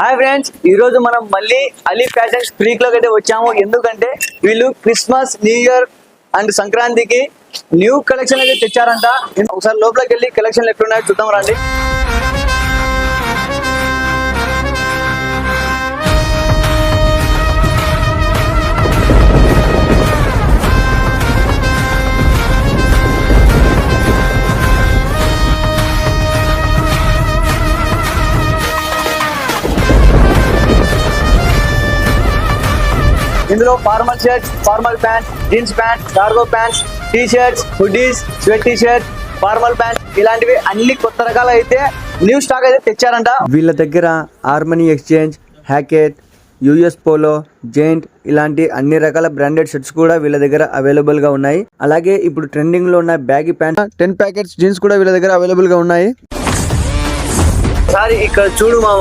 Hi friends ఈ రోజు మనం మళ్ళీ అలీ ఫ్యాషన్ ఫ్రీక్లోకి అయితే వచ్చాము. ఎందుకంటే వీళ్ళు క్రిస్మస్ న్యూ ఇయర్ అండ్ సంక్రాంతికి న్యూ కలెక్షన్ అయితే తెచ్చారంట. ఒకసారి లోపలికి వెళ్ళి కలెక్షన్లు ఎట్లున్నాయో చూద్దాం రండి. ఇందులో formal shirts formal pants jeans pant cargo pants T shirts hoodies sweat T shirt formal pant ఇలాంటివి అన్ని కొత్త రకాలు అయితే న్యూ స్టాక్ అయితే తెచ్చారంట. వీళ్ళ దగ్గర Harmony exchange Hackett US Polo Giant ఇలాంటి అన్ని రకాల బ్రాండెడ్ షర్ట్స్ కూడా వీళ్ళ దగ్గర అవైలబుల్గా ఉన్నాయి. అలాగే ఇప్పుడు ట్రెండింగ్లో ఉన్న baggy pant ten packets jeans కూడా వీళ్ళ దగ్గర అవైలబుల్గా ఉన్నాయి. ఒకసారి ఇక్కడ చూడు మామ.